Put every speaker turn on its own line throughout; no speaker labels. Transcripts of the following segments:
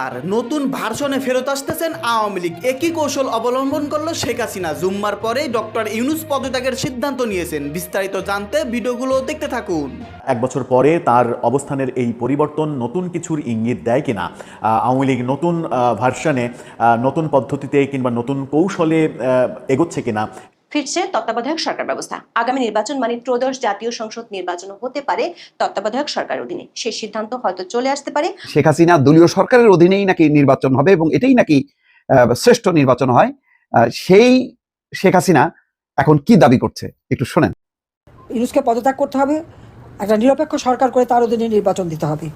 এবার নতুন ভার্সনে ফেরত আসতেছেন আওয়ামী লীগ। একই কৌশল অবলম্বন করল শেখ হাসিনা। জুম্মার পরে ডক্টর ইউনুস পদত্যাগের সিদ্ধান্ত নিয়েছেন। বিস্তারিত জানতে ভিডিওগুলো দেখতে থাকুন।
এক বছর পরে তার অবস্থানের এই পরিবর্তন নতুন কিছুর ইঙ্গিত দেয় কিনা? আওয়ামী লীগ নতুন ভার্সনে নতুন পদ্ধতিতে কিংবা নতুন কৌশলে এগোচ্ছে কিনা?
ফিরছে তত্ত্বাবধায়ক সরকার ব্যবস্থা। আগামী নির্বাচন মানে ত্রয়োদশ জাতীয় সংসদ নির্বাচন হতে পারে তত্ত্বাবধায়ক সরকার অধীনে। সেই সিদ্ধান্ত হয়তো চলে আসতে পারে।
শেখ হাসিনা দলীয় সরকারের অধীনেই নাকি নির্বাচন হবে এবং এটাই নাকি আহ, শ্রেষ্ঠ নির্বাচন হয়। আহ, সেই শেখ হাসিনা এখন কি দাবি করছে? একটু শোনেন।
ইউনুসকে পদত্যাগ করতে হবে একটা নিরপেক্ষ সরকার করে তার অধীনে নির্বাচন দিতে হবে।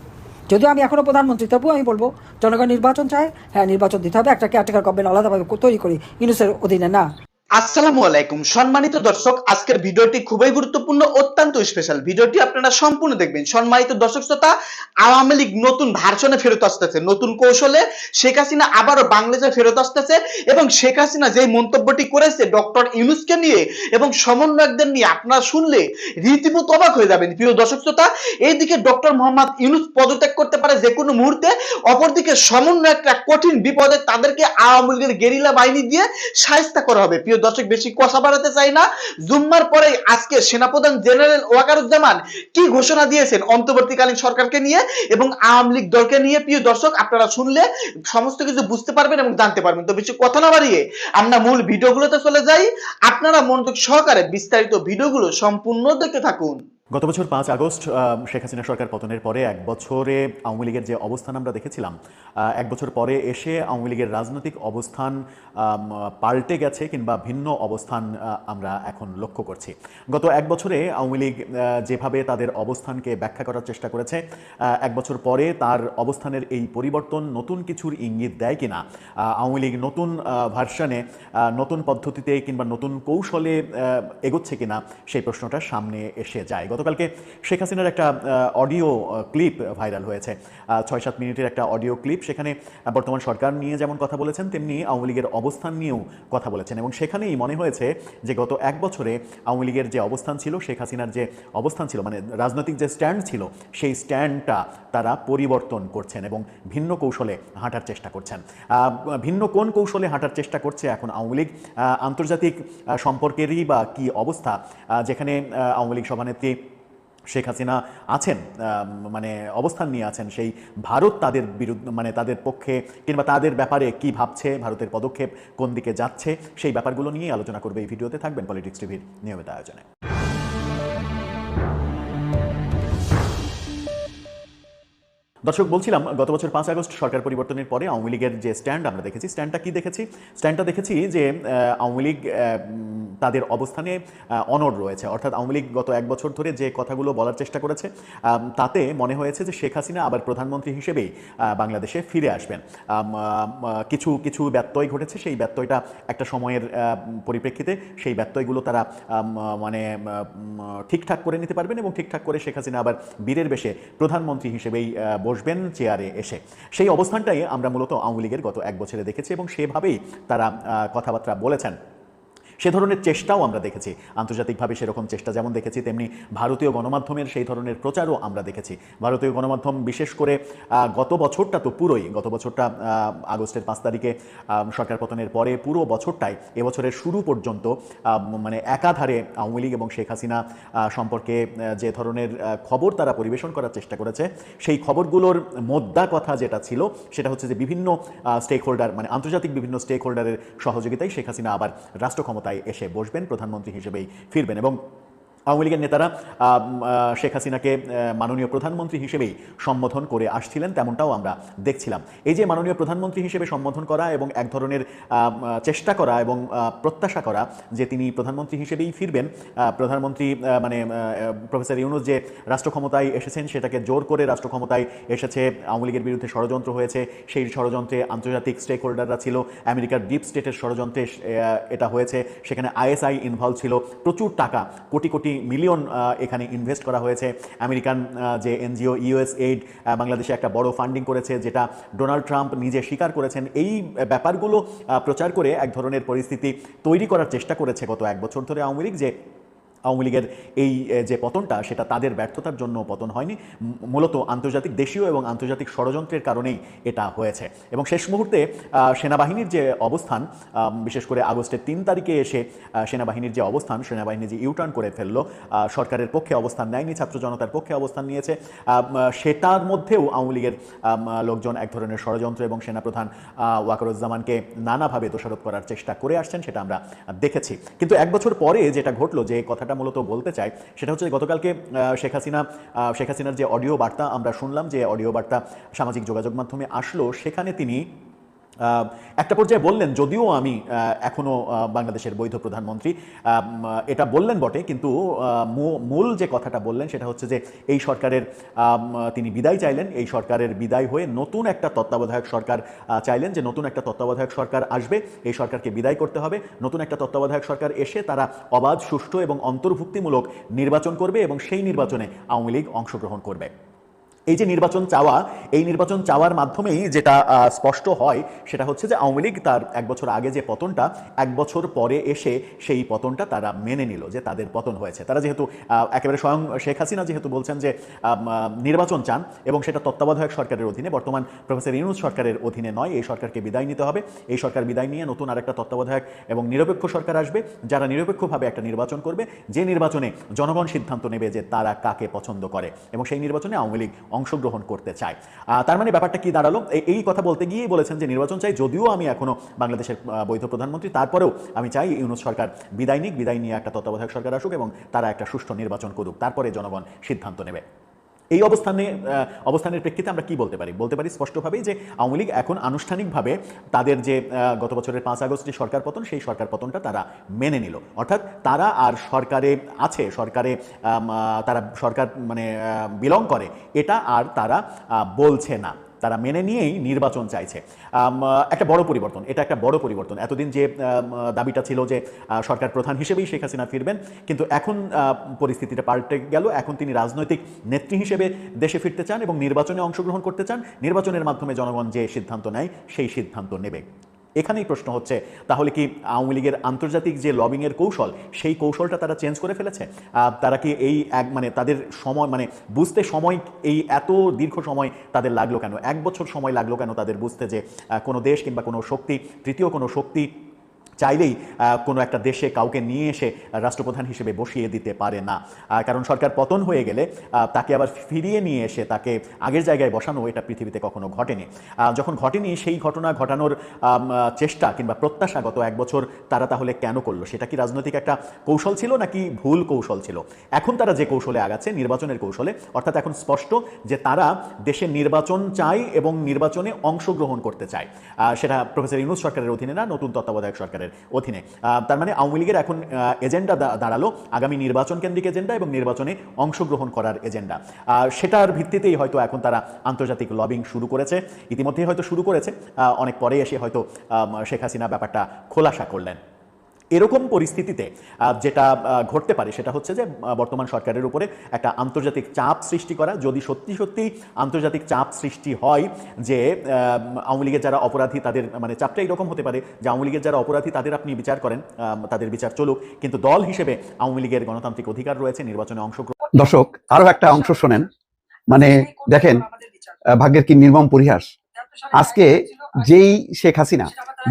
যদিও আমি এখনও প্রধানমন্ত্রী তবুও আমি বলব জনগণ নির্বাচন চায় হ্যাঁ নির্বাচন দিতে হবে। একটা কেয়ারটেকার গভর্নমেন্ট আলাদাভাবে তৈরি করি ইউনুসের অধীনে না।
আসসালামু আলাইকুম। সম্মানিত দর্শক, আজকের ভিডিওটি খুবই গুরুত্বপূর্ণ, অত্যন্ত স্পেশাল ভিডিওটি আপনারা সম্পূর্ণ দেখবেন। সম্মানিত দর্শক শ্রোতা, আওয়ামী লীগ নতুন ভার্সনে ফেরত আসতেছে, নতুন কৌশলে। শেখ হাসিনা আবারও বাংলাদেশে ফেরত আসতেছে এবং শেখ হাসিনা যে মন্তব্যটি করেছে ডক্টর ইউনুসকে নিয়ে এবং সমন্বয়কদের নিয়ে আপনারা শুনলে রীতিমতো অবাক হয়ে যাবেন। প্রিয় দর্শক শ্রোতা, এইদিকে ডক্টর মোহাম্মদ ইউনুস পদত্যাগ করতে পারে যে কোনো মুহূর্তে। অপরদিকে সমন্বয়করা কঠিন বিপদে তাদেরকে আওয়ামী লীগের গেরিলা বাহিনী দিয়ে সাহায্য করা হবে। প্রিয় দর্শক, বেশি কথা বাড়াতে চাই না। জুম্মার পরে আজকে সেনাপ্রধান জেনারেল ওয়াকারুজ্জামান কি ঘোষণা দিয়েছেন অন্তর্বর্তীকালীন সরকারকে নিয়ে এবং আওয়ামী লীগ দলকে নিয়ে? প্রিয় দর্শক, আপনারা শুনলে সমস্ত কিছু বুঝতে পারবেন এবং জানতে পারবেন। তো বেশি কথা না বাড়িয়ে আমরা মূল ভিডিওগুলোতে চলে যাই। আপনারা মনোযোগ সহকারে বিস্তারিত ভিডিওগুলো সম্পূর্ণ দেখতে থাকুন।
গত বছর পাঁচ আগস্ট শেখ হাসিনা সরকার পতনের পরে এক বছরে আওয়ামী লীগের যে অবস্থান আমরা দেখেছিলাম এক বছর পরে এসে আওয়ামী লীগের রাজনৈতিক অবস্থান পাল্টে গেছে কিংবা ভিন্ন অবস্থান আমরা এখন লক্ষ্য করছি। গত এক বছরে আওয়ামী লীগ যেভাবে তাদের অবস্থানকে ব্যাখ্যা করার চেষ্টা করেছে এক বছর পরে তার অবস্থানের এই পরিবর্তন নতুন কিছুর ইঙ্গিত দেয় কিনা আওয়ামী লীগ নতুন ভার্সনে নতুন পদ্ধতিতে কিংবা নতুন কৌশলে এগোচ্ছে কিনা, সেই প্রশ্নটা সামনে এসে যায়। গতকালকে শেখ হাসিনার একটা অডিও ক্লিপ ভাইরাল হয়েছে। ছয় সাত মিনিটের একটা অডিও ক্লিপ সেখানে বর্তমান সরকার নিয়ে যেমন কথা বলেছেন, তেমনি আওয়ামী লীগের অবস্থান নিয়েও কথা বলেছেন। এবং সেখানেই মনে হয়েছে যে গত এক বছরে আওয়ামী লীগের যে অবস্থান ছিল, শেখ হাসিনার যে অবস্থান ছিল মানে রাজনৈতিক যে স্ট্যান্ড ছিল, সেই স্ট্যান্ডটা তারা পরিবর্তন করছেন এবং ভিন্ন কৌশলে হাঁটার চেষ্টা করছেন। ভিন্ন কোন কৌশলে হাঁটার চেষ্টা করছে এখন আওয়ামী লীগ? আন্তর্জাতিক সম্পর্কেরই বা কি অবস্থা? যেখানে আওয়ামী লীগ সভানেত্রী শেখ হাসিনা আছেন মানে অবস্থান নিয়ে আছেন, সেই ভারত তাদের বিরুদ্ধে মানে তাদের পক্ষে কিংবা তাদের ব্যাপারে কি ভাবছে, ভারতের পদক্ষেপ কোন দিকে যাচ্ছে, সেই ব্যাপারগুলো নিয়ে আলোচনা করবে এই ভিডিওতে, থাকবেন পলিটিক্স টিভির নিয়মিত আয়োজনে। দর্শক, বলছিলাম, গত বছর পাঁচ আগস্ট সরকার পরিবর্তনের পরে আওয়ামী লীগের যে স্ট্যান্ড আমরা দেখেছি। স্ট্যান্ডটা কি দেখেছি? স্ট্যান্ডটা দেখেছি যে আওয়ামী লীগ তাদের অবস্থানে অনড় রয়েছে। অর্থাৎ আওয়ামী লীগ গত এক বছর ধরে যে কথাগুলো বলার চেষ্টা করেছে তাতে মনে হয়েছে যে শেখ হাসিনা আবার প্রধানমন্ত্রী হিসেবেই বাংলাদেশে ফিরে আসবেন। কিছু কিছু ব্যত্যয় ঘটেছে। সেই ব্যত্যয়টা একটা সময়ের পরিপ্রেক্ষিতে সেই ব্যত্যয়গুলো তারা মানে ঠিকঠাক করে নিতে পারবেন এবং ঠিকঠাক করে শেখ হাসিনা আবার বীরের বেশে প্রধানমন্ত্রী হিসেবেই বসবেন চেয়ারে এসে। সেই অবস্থানটাই আমরা মূলত আওয়ামী লীগের গত এক বছরে দেখেছি এবং সেভাবেই তারা কথাবার্তা বলেছেন। সে ধরনের চেষ্টাও আমরা দেখেছি। আন্তর্জাতিকভাবে সেরকম চেষ্টা যেমন দেখেছি, তেমনি ভারতীয় গণমাধ্যমের সেই ধরনের প্রচারও আমরা দেখেছি। ভারতীয় গণমাধ্যম বিশেষ করে গত বছরটা তো পুরোই, গত বছরটা আগস্টের পাঁচ তারিখে সরকার পতনের পরে পুরো বছরটাই এবছরের শুরু পর্যন্ত মানে একাধারে আওয়ামী লীগ এবং শেখ হাসিনা সম্পর্কে যে ধরনের খবর তারা পরিবেশন করার চেষ্টা করেছে, সেই খবরগুলোর মোদ্দা কথা যেটা ছিল, সেটা হচ্ছে যে বিভিন্ন স্টেক হোল্ডার মানে আন্তর্জাতিক বিভিন্ন স্টেক হোল্ডারের সহযোগিতায় শেখ হাসিনা আবার রাষ্ট্র ক্ষমতায় এসে বসবেন প্রধানমন্ত্রী হিসেবেই ফিরবেন এবং আওয়ামী লীগের নেতারা শেখ হাসিনাকে মাননীয় প্রধানমন্ত্রী হিসেবেই সম্বোধন করে আসছিলেন, তেমনটাও আমরা দেখছিলাম। এই যে মাননীয় প্রধানমন্ত্রী হিসেবে সম্বোধন করা এবং এক ধরনের চেষ্টা করা এবং প্রত্যাশা করা যে তিনি প্রধানমন্ত্রী হিসেবেই ফিরবেন প্রধানমন্ত্রী মানে প্রফেসর ইউনুস যে রাষ্ট্র ক্ষমতায় এসেছেন সেটাকে জোর করে রাষ্ট্র ক্ষমতায় এসেছে, আওয়ামী লীগের বিরুদ্ধে ষড়যন্ত্র হয়েছে, সেই ষড়যন্ত্রে আন্তর্জাতিক স্টেক হোল্ডাররা ছিল, আমেরিকার ডিপ স্টেটের ষড়যন্ত্রে এটা হয়েছে, সেখানে আইএসআই ইনভলভ ছিল, প্রচুর টাকা, কোটি কোটি মিলিয়ন এখানে ইনভেস্ট করা হয়েছে। আমেরিকান যে এনজিও ইউএস এইড বাংলাদেশে একটা বড় ফান্ডিং করেছে, যেটা ডোনাল্ড ট্রাম্প নিজে স্বীকার করেছেন। এই ব্যাপারগুলো প্রচার করে এক ধরনের পরিস্থিতি তৈরি করার চেষ্টা করেছে গত এক বছর ধরে আওয়ামী লীগ, যে আওয়ামী লীগের এই যে পতনটা, সেটা তাদের ব্যর্থতার জন্য পতন হয়নি। মূলত আন্তর্জাতিক দেশীয় এবং আন্তর্জাতিক ষড়যন্ত্রের কারণেই এটা হয়েছে। এবং শেষ মুহূর্তে সেনাবাহিনীর যে অবস্থান বিশেষ করে আগস্টের তিন তারিখে এসে সেনাবাহিনীর যে অবস্থান, সেনাবাহিনী যে ইউটার্ন করে ফেলল সরকারের পক্ষে অবস্থান নেয়নি, ছাত্র জনতার পক্ষে অবস্থান নিয়েছে। সেটার মধ্যেও আওয়ামী লীগের লোকজন এক ধরনের ষড়যন্ত্র এবং সেনাপ্রধান ওয়াকারুজ্জামানকে নানাভাবে দোষারোপ করার চেষ্টা করে আসছেন, সেটা আমরা দেখেছি। কিন্তু এক বছর পরে যেটা ঘটলো, যে কথাটা মূলত বলতে চাই, সেটা হচ্ছে গতকালকে শেখ হাসিনা শেখ হাসিনার যে অডিও বার্তা আমরা শুনলাম, যে অডিও বার্তা সামাজিক যোগাযোগ মাধ্যমে আসলো, সেখানে তিনি একটা পর্যায়ে বললেন, যদিও আমি এখনও বাংলাদেশের বৈধ প্রধানমন্ত্রী এটা বললেন বটে, কিন্তু মূল যে কথাটা বললেন সেটা হচ্ছে যে, এই সরকারের তিনি বিদায় চাইলেন, এই সরকারের বিদায় হয়ে নতুন একটা তত্ত্বাবধায়ক সরকার চাইলেন যে নতুন একটা তত্ত্বাবধায়ক সরকার আসবে, এই সরকারকে বিদায় করতে হবে, নতুন একটা তত্ত্বাবধায়ক সরকার এসে তারা অবাধ, সুষ্ঠু এবং অন্তর্ভুক্তিমূলক নির্বাচন করবে এবং সেই নির্বাচনে আওয়ামী লীগ অংশগ্রহণ করবে। এই যে নির্বাচন চাওয়া, এই নির্বাচন চাওয়ার মাধ্যমেই যেটা স্পষ্ট হয়, সেটা হচ্ছে যে আওয়ামী লীগ তার এক বছর আগে যে পতনটা, এক বছর পরে এসে সেই পতনটা তারা মেনে নিল যে তাদের পতন হয়েছে। তারা যেহেতু একেবারে স্বয়ং শেখ হাসিনা যেহেতু বলছেন যে নির্বাচন চান এবং সেটা তত্ত্বাবধায়ক সরকারের অধীনে, বর্তমান প্রফেসর ইউনুস সরকারের অধীনে নয়, এই সরকারকে বিদায় নিতে হবে। এই সরকার বিদায় নিয়ে নতুন আরেকটা তত্ত্বাবধায়ক এবং নিরপেক্ষ সরকার আসবে, যারা নিরপেক্ষভাবে একটা নির্বাচন করবে, যে নির্বাচনে জনগণ সিদ্ধান্ত নেবে যে তারা কাকে পছন্দ করে। এবং সেই নির্বাচনে আওয়ামী লীগ অংশগ্রহণ করতে চায়। তার মানে ব্যাপারটা কি দাঁড়াল? এই- কথা বলতে গিয়েই বলেছেন যে নির্বাচন চাই, যদিও আমি এখনও বাংলাদেশের বৈধ প্রধানমন্ত্রী, তারপরেও আমি চাই ইউনুস সরকার বিদায় নিক, বিদায় নিয়ে একটা তত্ত্বাবধায়ক সরকার আসুক এবং তারা একটা সুষ্ঠু নির্বাচন করুক। তারপরে জনগণ সিদ্ধান্ত নেবে। এই অবস্থানে অবস্থানের প্রেক্ষিতে আমরা কি বলতে পারি? বলতে পারি স্পষ্টভাবেই যে আওয়ামী লীগ এখন আনুষ্ঠানিকভাবে তাদের যে গত বছরের পাঁচ আগস্ট যে সরকার পতন, সেই সরকার পতনটা তারা মেনে নিল। অর্থাৎ তারা আর সরকারে আছে, সরকারে তারা সরকার মানে বিলং করে, এটা আর তারা বলছে না। তারা মেনে নিয়েই নির্বাচন চাইছে। একটা বড় পরিবর্তন, এটা একটা বড় পরিবর্তন। এতদিন যে দাবিটা ছিল যে সরকার প্রধান হিসেবেই শেখ হাসিনা ফিরবেন, কিন্তু এখন পরিস্থিতিটা পাল্টে গেল। এখন তিনি রাজনৈতিক নেত্রী হিসেবে দেশে ফিরতে চান এবং নির্বাচনে অংশগ্রহণ করতে চান। নির্বাচনের মাধ্যমে জনগণ যে সিদ্ধান্ত নেয়, সেই সিদ্ধান্ত নেবে। এখানেই প্রশ্ন হচ্ছে, তাহলে কি আওয়ামী লীগের আন্তর্জাতিক যে লবিংয়ের কৌশল, সেই কৌশলটা তারা চেঞ্জ করে ফেলেছে? তারা কি এই এক মানে তাদের সময় মানে বুঝতে সময় এই এত দীর্ঘ সময় তাদের লাগল কেন? এক বছর সময় লাগল কেন তাদের বুঝতে যে কোনো দেশ কিংবা কোনো শক্তি, তৃতীয় কোনো শক্তি চাইলেই কোনো একটা দেশে কাউকে নিয়ে এসে রাষ্ট্রপ্রধান হিসেবে বসিয়ে দিতে পারে না। কারণ সরকার পতন হয়ে গেলে তাকে আবার ফিরিয়ে নিয়ে এসে তাকে আগের জায়গায় বসানো এটা পৃথিবীতে কখনো ঘটেনি। যখন ঘটেনি, সেই ঘটনা ঘটানোর চেষ্টা কিংবা প্রত্যাশা গত এক বছর তারা তাহলে কেন করল? সেটা কি রাজনৈতিক একটা কৌশল ছিল নাকি ভুল কৌশল ছিল? এখন তারা যে কৌশলে আগাচ্ছে, নির্বাচনের কৌশলে, অর্থাৎ এখন স্পষ্ট যে তারা দেশের নির্বাচন চায় এবং নির্বাচনে অংশগ্রহণ করতে চায়। সেটা প্রফেসর ইউনুস সরকারের অধীনে না, নতুন তত্ত্বাবধায়ক সরকারের অধীনে। তার মানে আওয়ামী লীগের এখন এজেন্ডা দাঁড়াল। আগামী নির্বাচন কেন্দ্রিক এজেন্ডা এবং নির্বাচনে অংশগ্রহণ করার এজেন্ডা। সেটার ভিত্তিতেই হয়তো এখন তারা আন্তর্জাতিক লবিং শুরু করেছে। ইতিমধ্যেই হয়তো শুরু করেছে। অনেক পরে এসে হয়তো শেখ হাসিনা ব্যাপারটা খোলাসা করলেন। এরকম পরিস্থিতিতে যেটা ঘটতে পারে সেটা হচ্ছে যে বর্তমান সরকারের উপরে একটা আন্তর্জাতিক চাপ সৃষ্টি করা। যদি সত্যি সত্যি আন্তর্জাতিক চাপ সৃষ্টি হয় যে আওয়ামী লীগের যারা অপরাধী তাদের মানে চাপটা এরকম হতে পারে যে, আওয়ামী লীগের যারা অপরাধী তাদের আপনি বিচার করেন তাদের বিচার চলুক। কিন্তু দল হিসেবে আওয়ামী লীগের গণতান্ত্রিক অধিকার রয়েছে, নির্বাচনে অংশগ্রহণ
দর্শক, আরও একটা অংশ শোনেন। মানে দেখেন ভাগ্যের কি নির্মম পরিহাস। আজকে যেই শেখ হাসিনা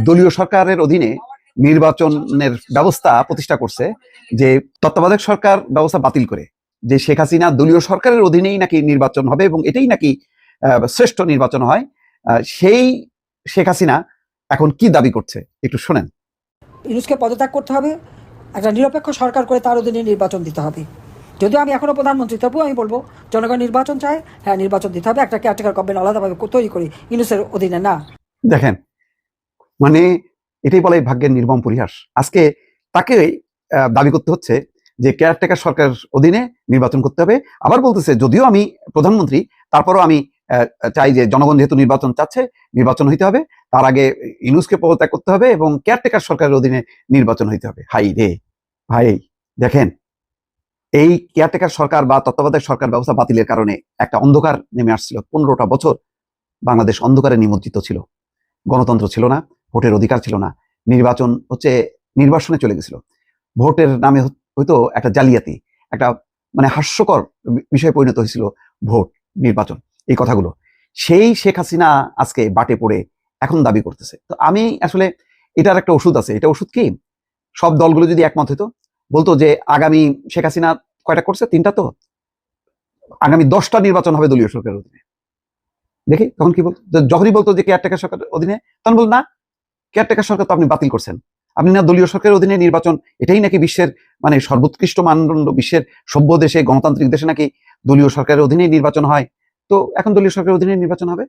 দলীয় সরকারের অধীনে নির্বাচনের ব্যবস্থা প্রতিষ্ঠা করছে যে তত্ত্বাবধায়ক সরকার ব্যবস্থা বাতিল করে যে শেখ হাসিনা দলীয় সরকারের অধীনেই নাকি নির্বাচন হবে এবং এটাই নাকি শ্রেষ্ঠ নির্বাচন হয় সেই শেখ হাসিনা এখন কি দাবি করছে একটু শোনেন।
ইউনুসকে পদত্যাগ করতে হবে একটা নিরপেক্ষ সরকার করে তার অধীনে নির্বাচন দিতে হবে। যদিও আমি এখনও প্রধানমন্ত্রী তবুও আমি বলব জনগণ নির্বাচন চায় হ্যাঁ নির্বাচন দিতে হবে একটা কেয়ারটেকার গভর্নমেন্ট আলাদাভাবে তৈরি করি ইউনুসের অধীনে না।
দেখেন মানে এটাই বলে ভাগ্যের নির্মম পরিহাস। আজকে তাকে দাবি করতে হচ্ছে যে কেয়ারটেকার সরকারের অধীনে নির্বাচন করতে হবে। আবার বলতেছে, যদিও আমি প্রধানমন্ত্রী, তারপরও আমি চাই যে জনগণ যেহেতু নির্বাচন চাচ্ছে, নির্বাচন হইতে হবে। তার আগে ইনুসকে পদত্যাগ করতে হবে এবং কেয়ারটেকার সরকারের অধীনে নির্বাচন হইতে হবে। হাই রে, ভাই, দেখেন, এই কেয়ারটেকার সরকার বা তত্ত্বাবধায়ক সরকার ব্যবস্থা বাতিলের কারণে একটা অন্ধকার নেমে আসছিল। পনেরোটা বছর বাংলাদেশ অন্ধকারে নিমজ্জিত ছিল। গণতন্ত্র ছিল না। ভোটের অধিকার ছিল না। নির্বাচন হচ্ছে, নির্বাসনে চলে গেছিল। ভোটের নামে হয়তো একটা জালিয়াতি, একটা মানে হাস্যকর বিষয়ে পরিণত হয়েছিল ভোট, নির্বাচন, এই কথাগুলো। সেই শেখ হাসিনা আজকে বাটে পড়ে এখন দাবি করতেছে। তো আমি আসলে এটার একটা ওষুধ আছে। এটা ওষুধ কি? সব দলগুলো যদি একমত হতো বলতো যে আগামী শেখ হাসিনা কয়টা করছে? তিনটা তো। আগামী দশটা নির্বাচন হবে দলীয় সরকারের অধীনে। দেখি তখন কি বলতো যখনই বলতো যে কেয়ারটেকার সরকারের অধীনে, তখন বল না কেয়ারটেকার সরকার তো আপনি বাতিল করছেন। আপনি না দলীয় সরকারের অধীনে নির্বাচন, এটাই নাকি বিশ্বের মানে সর্বোৎকৃষ্ট মানদণ্ড, বিশ্বের সভ্য দেশে, গণতান্ত্রিক দেশে নাকি দলীয় সরকারের অধীনে নির্বাচন হয়? তো এখন দলীয় সরকারের অধীনে নির্বাচন হবে?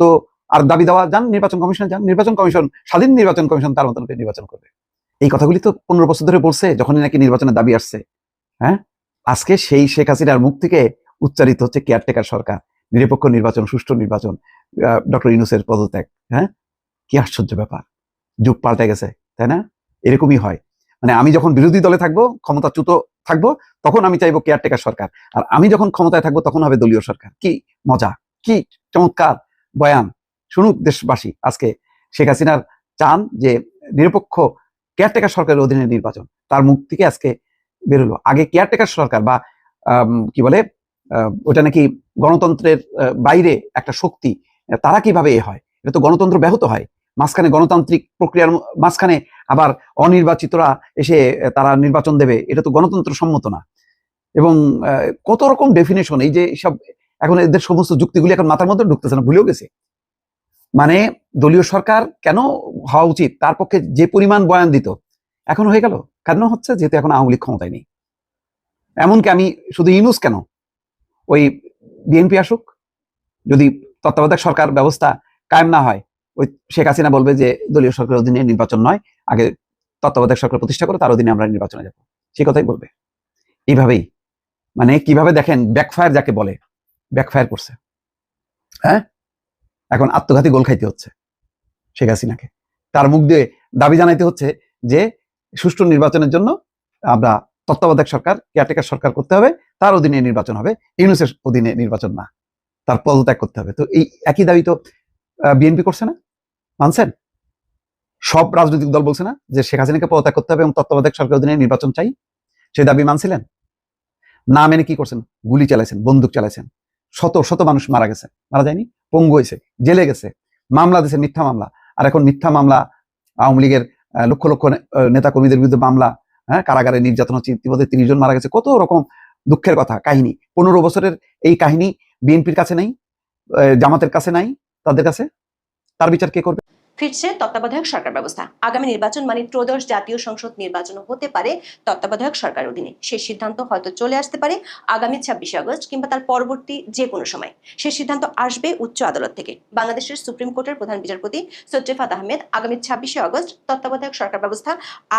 তো আর দাবি দেওয়া, যান নির্বাচন কমিশনে, যান নির্বাচন কমিশন, স্বাধীন নির্বাচন কমিশন তার মতন নির্বাচন করবে। এই কথাগুলি তো পনেরো বছর ধরে বলছে, যখনই নাকি নির্বাচনের দাবি আসছে। হ্যাঁ? আজকে সেই শেখ হাসিনার মুখ থেকে উচ্চারিত হচ্ছে কেয়ারটেকার সরকার, নিরপেক্ষ নির্বাচন, সুষ্ঠু নির্বাচন ডক্টর ইউনুসের পদত্যাগ। হ্যাঁ? কি আশ্চর্য ব্যাপার। যুগ পাল্টে গেছে, তাই না? এরকমই হয়। মানে আমি যখন বিরোধী দলে থাকব, ক্ষমতাচ্যুত থাকব, তখন আমি চাইব কেয়ারটেকার সরকার। আর আমি যখন ক্ষমতায় থাকব, তখন হবে দলীয় সরকার। কি মজা, কি চমৎকার বয়ান। শুনুক দেশবাসী, আজকে শেখ হাসিনার চান যে নিরপেক্ষ কেয়ারটেকার সরকারের অধীনে নির্বাচন। তার মুখ থেকে আজকে বেরোলো। আগে কেয়ারটেকার সরকার বা কি বলে ওটা নাকি গণতন্ত্রের বাইরে একটা শক্তি, তারা কীভাবে এ হয়? এটা তো গণতন্ত্র ব্যাহত হয়। মাঝখানে গণতান্ত্রিক প্রক্রিয়ার মাঝখানে আবার অনির্বাচিতরা এসে তারা নির্বাচন দেবে, এটা তো গণতন্ত্র সম্মত না। এবং কত রকম ডেফিনেশন এই যে সব, এখন এদের সমস্ত যুক্তিগুলি এখন মাথার মধ্যে ঢুকতেছে না, ভুলেও গেছে। মানে দলীয় সরকার কেন হওয়া উচিত? তার পক্ষে যে পরিমাণ বয়ান দিত, এখন হয়ে গেল। কেন হচ্ছে? যেহেতু এখন আওয়ামী লীগ ক্ষমতায় নেই। এমনকি আমি শুধু ইউনুস কেন? ওই বিএনপি আসুক, যদি তত্ত্বাবধায়ক সরকার ব্যবস্থা কায়েম না হয় ওই শেখ হাসিনা বলবে যে দলীয় সরকারের অধীনে নির্বাচন নয়, আগে তত্ত্বাবধায়ক সরকার প্রতিষ্ঠা করে, তার অধীনে আমরা নির্বাচনে যাব। সে কথাই বলবে। এইভাবেই। মানে কীভাবে দেখেন ব্যাকফায়ার যাকে বলে ব্যাকফায়ার করছে। হ্যাঁ? এখন আত্মঘাতী গোল খাইতে হচ্ছে শেখ হাসিনাকে। তার মুখ দিয়ে দাবি জানাইতে হচ্ছে যে সুষ্ঠু নির্বাচনের জন্য আমরা তত্ত্বাবধায়ক সরকার কেয়ারটেকার সরকার করতে হবে, তার অধীনে নির্বাচন হবে, ইউনুসের অধীনে নির্বাচন না, তার পদত্যাগ করতে হবে। তো এই একই দাবি তো বিএনপি করছে না? মানছেন? সব রাজনৈতিক দল বলছে না যে শেখ হাসিনাকে পদত্যাগ করতে হবে এবং তত্ত্বাবধায়ক সরকার অধীনে নির্বাচন চাই। সেই দাবি মানছিলেন? না মেনে কি করছেন? গুলি চালাইছেন, বন্দুক চালাইছেন। শত শত মানুষ মারা গেছে। মারা যায়নি? পঙ্গু হয়েছে, জেলে গেছে। মামলা দিয়েছে, মিথ্যা মামলা। আর এখন মিথ্যা মামলা, আওয়ামী লীগের লক্ষ লক্ষ নেতা কর্মীদের বিরুদ্ধে মামলা হ্যাঁ কারাগারে নির্যাতন হচ্ছে, ইতিমধ্যে তিরিশ মারা গেছে। কত রকম দুঃখের কথা, কাহিনী। পনেরো বছরের এই কাহিনী বিএনপির কাছে নাই জামাতের কাছে নাই, তাদের কাছে? তার বিচার কে করবে?
ফিরছে তত্ত্বাবধায়ক সরকার ব্যবস্থা। আগামী নির্বাচন মানে ত্রয়োদশ জাতীয় সংসদ নির্বাচন হতে পারে তত্ত্বাবধায়ক সরকারের অধীনে। সেই সিদ্ধান্ত হয়তো চলে আসতে পারে আগামী ছাব্বিশে আগস্ট কিংবা তার পরবর্তী যে কোনো সময়। সেই সিদ্ধান্ত আসবে উচ্চ আদালত থেকে। বাংলাদেশের সুপ্রিম কোর্টের প্রধান বিচারপতি সৈয়দ আহমেদ আগামী ছাব্বিশে আগস্ট তত্ত্বাবধায়ক সরকার ব্যবস্থা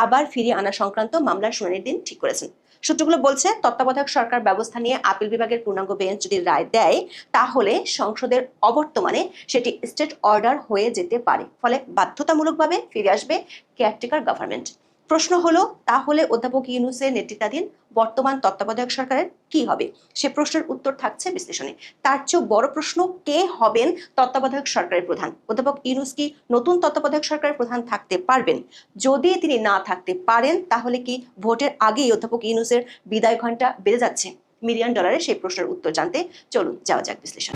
আবার ফিরিয়ে আনা সংক্রান্ত মামলার শুনানির দিন ঠিক করেছেন। সূত্রগুলো বলছে, তত্ত্বাবধায়ক সরকার ব্যবস্থা নিয়ে আপিল বিভাগের পূর্ণাঙ্গ বেঞ্চ যদি রায় দেয়, তাহলে সংসদের অবর্তমানে সেটি স্টেট অর্ডার হয়ে যেতে পারে। ফলে বাধ্যতামূলকভাবে ফিরে আসবে কেয়ারটেকার গভর্নমেন্ট। প্রশ্ন হলো, তাহলে অধ্যাপক ইউনুসের নেতৃত্বাধীন বর্তমান তত্ত্বাবধায়ক সরকারের কি হবে? সে প্রশ্নের উত্তর থাকছে বিশ্লেষণে। তার চেয়েও বড় প্রশ্ন, কে হবেন তত্ত্বাবধায়ক সরকারের প্রধান? অধ্যাপক ইউনুস কি নতুন তত্ত্বাবধায়ক সরকারের প্রধান থাকতে পারবেন? যদি তিনি না থাকতে পারেন, তাহলে কি ভোটের আগেই অধ্যাপক ইউনুসের বিদায় ঘণ্টা বেড়ে যাচ্ছে? মিলিয়ন ডলারের সেই প্রশ্নের উত্তর জানতে চলুন, যাওয়া যাক বিশ্লেষণ।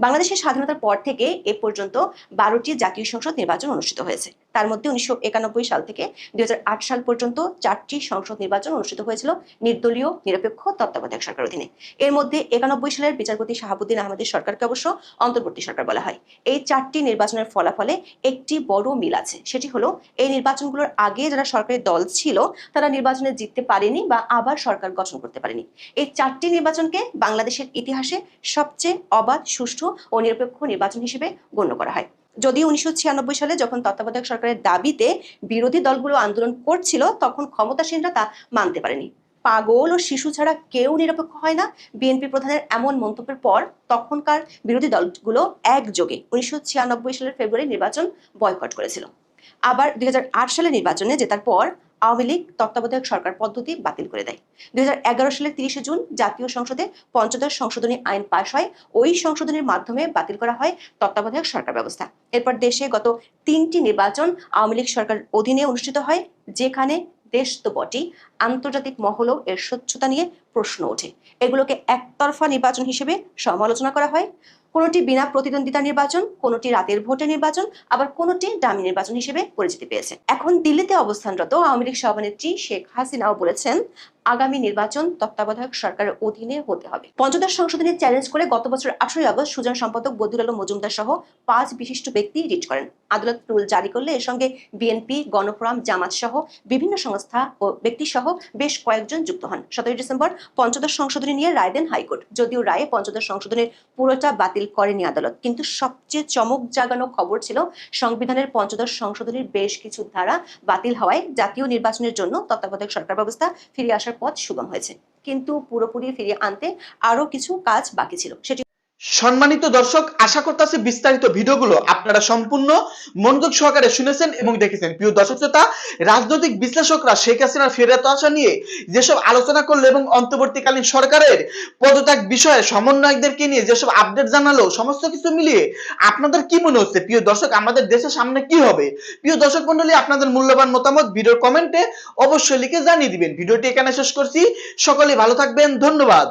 বাংলাদেশের স্বাধীনতার পর থেকে এ পর্যন্ত বারোটি জাতীয় সংসদ নির্বাচন অনুষ্ঠিত হয়েছে। তার মধ্যে উনিশশো একানব্বই সাল থেকে দুই হাজার আট সাল পর্যন্ত চারটি সংসদ নির্বাচন অনুষ্ঠিত হয়েছিল নির্দলীয়, নিরপেক্ষ, তত্ত্বাবধায়ক সরকার অধীনে। এর মধ্যে একানব্বই সালের বিচারপতি শাহাবুদ্দিন আহমেদের সরকারকে অবশ্য অন্তর্বর্তী সরকার বলা হয়। এই চারটি নির্বাচনের ফলাফলে একটি বড় মিল আছে। সেটি হলো, এই নির্বাচনগুলোর আগে যারা সরকারি দল ছিল, তারা নির্বাচনে জিততে পারেনি বা আবার সরকার গঠন করতে পারেনি। এই চারটি নির্বাচনকে বাংলাদেশের ইতিহাসে সবচেয়ে অবাধ, সুষ্ঠু ও নিরপেক্ষ নির্বাচন হিসেবে গণ্য করা হয়। যদিও উনিশশো সালে যখন তত্ত্বাবধায়ক সরকারের দাবিতে বিরোধী দলগুলো আন্দোলন করছিল, তখন ক্ষমতাসীনরা তা মানতে পারেনি। পাগল ও শিশু ছাড়া কেউ নিরপেক্ষ হয় না। বিএনপি প্রধানের এমন মন্তব্যের পর তখনকার বিরোধী দলগুলো একযোগে উনিশশো ছিয়ানব্বই সালের ফেব্রুয়ারি নির্বাচন বয়কট করেছিল। আবার দুই হাজার আট সালের নির্বাচনে জেতার পর আওয়ামী লীগ তত্ত্বাবধায়ক সরকার পদ্ধতি বাতিল করে দেয়। দুই সালের তিরিশে জুন জাতীয় সংসদে পঞ্চদশ সংশোধনী আইন পাশ হয়। ওই সংশোধনীর মাধ্যমে বাতিল করা হয় তত্ত্বাবধায়ক সরকার ব্যবস্থা। এরপর দেশে গত তিনটি নির্বাচন আওয়ামী লীগ সরকার অধীনে অনুষ্ঠিত হয়, যেখানে দেশ তো বটি আন্তর্জাতিক মহলও এর স্বচ্ছতা নিয়ে প্রশ্ন ওঠে। এগুলোকে একতরফা নির্বাচন হিসেবে সমালোচনা করা হয়। কোনোটি বিনা প্রতিদ্বন্দ্বিতা নির্বাচন, কোনোটি রাতের ভোটে নির্বাচন, আবার কোনোটি ডামি নির্বাচন হিসেবে পরিচিতি পেয়েছে। এখন দিল্লিতে অবস্থানরত আওয়ামী লীগ সভানেত্রী শেখ হাসিনাও বলেছেন, আগামী নির্বাচন তত্ত্বাবধায়ক সরকারের অধীনে হতে হবে। পঞ্চদশ সংশোধনী চ্যালেঞ্জ করে গত বছর আঠারোই আগস্ট সুজন সম্পাদক বদুল আলম মজুমদার সহ পাঁচ বিশিষ্ট ব্যক্তি রিট করেন। আদালত রুল জারি করলে এর সঙ্গে বিএনপি, গণফোরাম, জামাত সহ বিভিন্ন সংস্থা ও ব্যক্তি সহ বেশ কয়েকজন যুক্ত হন। সতেরোই ডিসেম্বর পঞ্চদশ সংশোধনী নিয়ে রায় দেন হাইকোর্ট। যদিও রায়ে পঞ্চদশ সংশোধনের পুরোটা বাতিল করেনি আদালত। কিন্তু সবচেয়ে চমক জাগানো খবর ছিল সংবিধানের পঞ্চদশ সংশোধনীর বেশ কিছু ধারা বাতিল হওয়ায় জাতীয় নির্বাচনের জন্য তত্ত্বাবধায়ক সরকার ব্যবস্থা ফিরে আসার পথ সুগম হয়েছে। কিন্তু পুরোপুরি ফিরিয়ে আনতে আরও কিছু কাজ বাকি ছিল। সেটি
সম্মানিত দর্শক, আশা করতেছি বিস্তারিত ভিডিওগুলো আপনারা সম্পূর্ণ মনোযোগ সহকারে শুনেছেন এবং দেখেছেন। প্রিয় দর্শক শ্রোতা, রাজনৈতিক বিশ্লেষকরা শেখ হাসিনার ফেরত আসা নিয়ে যেসব আলোচনা করল এবং অন্তর্বর্তীকালীন সরকারের পদত্যাগ বিষয়ে সমন্বয়কদেরকে নিয়ে যেসব আপডেট জানালো, সমস্ত কিছু মিলিয়ে আপনাদের কি মনে হচ্ছে? প্রিয় দর্শক, আমাদের দেশের সামনে কি হবে? প্রিয় দর্শক মন্ডলী আপনাদের মূল্যবান মতামত ভিডিওর কমেন্টে অবশ্যই লিখে জানিয়ে দিবেন। ভিডিওটি এখানে শেষ করছি। সকলে ভালো থাকবেন। ধন্যবাদ।